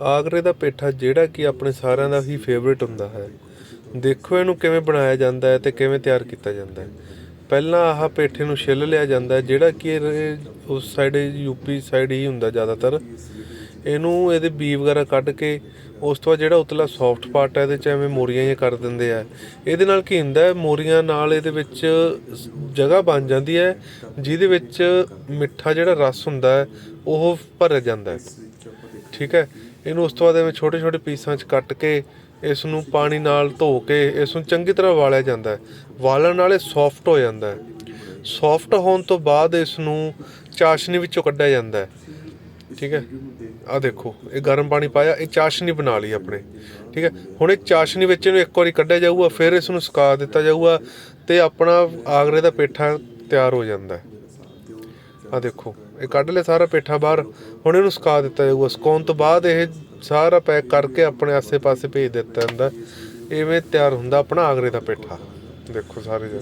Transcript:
ਆਗਰੇ ਦਾ ਪੇਠਾ ਜਿਹੜਾ ਕਿ ਆਪਣੇ ਸਾਰਿਆਂ ਦਾ ਹੀ ਫੇਵਰਿਟ ਹੁੰਦਾ ਹੈ। ਦੇਖੋ ਇਹਨੂੰ ਕਿਵੇਂ ਬਣਾਇਆ ਜਾਂਦਾ ਹੈ ਤੇ ਕਿਵੇਂ ਤਿਆਰ ਕੀਤਾ ਜਾਂਦਾ ਹੈ। ਪਹਿਲਾਂ ਆਹ ਪੇਠੇ ਨੂੰ ਛਿੱਲ ਲਿਆ ਜਾਂਦਾ ਹੈ, ਜਿਹੜਾ ਕਿ ਇਹ ਉਸ ਸਾਈਡ ਯੂਪੀ ਸਾਈਡ ਹੀ ਹੁੰਦਾ ਜ਼ਿਆਦਾਤਰ। ਇਹਨੂੰ ਇਹਦੇ ਬੀ ਵਗੈਰਾ ਕੱਢ ਕੇ ਉਸ ਤੋਂ ਬਾਅਦ ਜਿਹੜਾ ਉਤਲਾ ਸੌਫਟ ਪਾਰਟ ਹੈ, ਇਹਦੇ ਚ ਐਵੇਂ ਮੋਰੀਆਂ ਜਿਹੀਆਂ ਕਰ ਦਿੰਦੇ ਆ। ਇਹਦੇ ਨਾਲ ਕੀ ਹੁੰਦਾ ਹੈ, ਮੋਰੀਆਂ ਨਾਲ ਇਹਦੇ ਵਿੱਚ ਜਗ੍ਹਾ ਬਣ ਜਾਂਦੀ ਹੈ, ਜਿਹਦੇ ਵਿੱਚ ਮਿੱਠਾ ਜਿਹੜਾ ਰਸ ਹੁੰਦਾ ਹੈ, ਉਹ ਭਰ ਜਾਂਦਾ ਹੈ। ਠੀਕ ਹੈ? ਇਹਨੂੰ ਉਸ ਤੋਂ ਬਾਅਦ ਐਵੇਂ ਛੋਟੇ ਛੋਟੇ ਪੀਸਾਂ 'ਚ ਕੱਟ ਕੇ ਇਸ ਨੂੰ ਪਾਣੀ ਨਾਲ ਧੋ ਕੇ ਇਸ ਨੂੰ ਚੰਗੀ ਤਰ੍ਹਾਂ ਵਾਲਿਆ ਜਾਂਦਾ ਹੈ। ਵਾਲਣ ਨਾਲ ਇਹ ਸੌਫਟ ਹੋ ਜਾਂਦਾ ਹੈ। ਸੌਫਟ ਹੋਣ ਤੋਂ ਬਾਅਦ ਇਸ ਨੂੰ ਚਾਸ਼ਨੀ ਵਿੱਚੋਂ ਕੱਢਿਆ ਜਾਂਦਾ ਹੈ। ਠੀਕ ਹੈ? ਆ ਦੇਖੋ, ਇਹ ਗਰਮ ਪਾਣੀ ਪਾਇਆ, ਇਹ ਚਾਸ਼ਨੀ ਬਣਾ ਲਈ ਆਪਣੇ। ਠੀਕ ਹੈ? ਹੁਣ ਇਹ ਚਾਸ਼ਨੀ ਵਿੱਚ ਇਹਨੂੰ ਇੱਕ ਵਾਰੀ ਕੱਢਿਆ ਜਾਊਗਾ, ਫਿਰ ਇਸ ਨੂੰ ਸੁਕਾ ਦਿੱਤਾ ਜਾਊਗਾ ਤੇ ਆਪਣਾ ਆਗਰੇ ਦਾ ਪੇਠਾ ਤਿਆਰ ਹੋ ਜਾਂਦਾ ਹੈ। ਆ ਦੇਖੋ, ਇਹ ਕੱਢ ਲਿਆ ਸਾਰਾ ਪੇਠਾ ਬਾਹਰ, ਹੁਣ ਇਹਨੂੰ ਸੁਕਾ ਦਿੱਤਾ ਜਾਊਗਾ। ਸੁਕਾਉਣ ਤੋਂ ਬਾਅਦ ਇਹ ਸਾਰਾ ਪੈਕ ਕਰਕੇ ਆਪਣੇ ਆਸੇ-ਪਾਸੇ ਭੇਜ ਦਿੱਤਾ ਜਾਂਦਾ। ਇਵੇਂ ਤਿਆਰ ਹੁੰਦਾ ਆਪਣਾ ਆਗਰੇ ਦਾ ਪੇਠਾ। ਦੇਖੋ ਸਾਰੇ ਜਣੇ।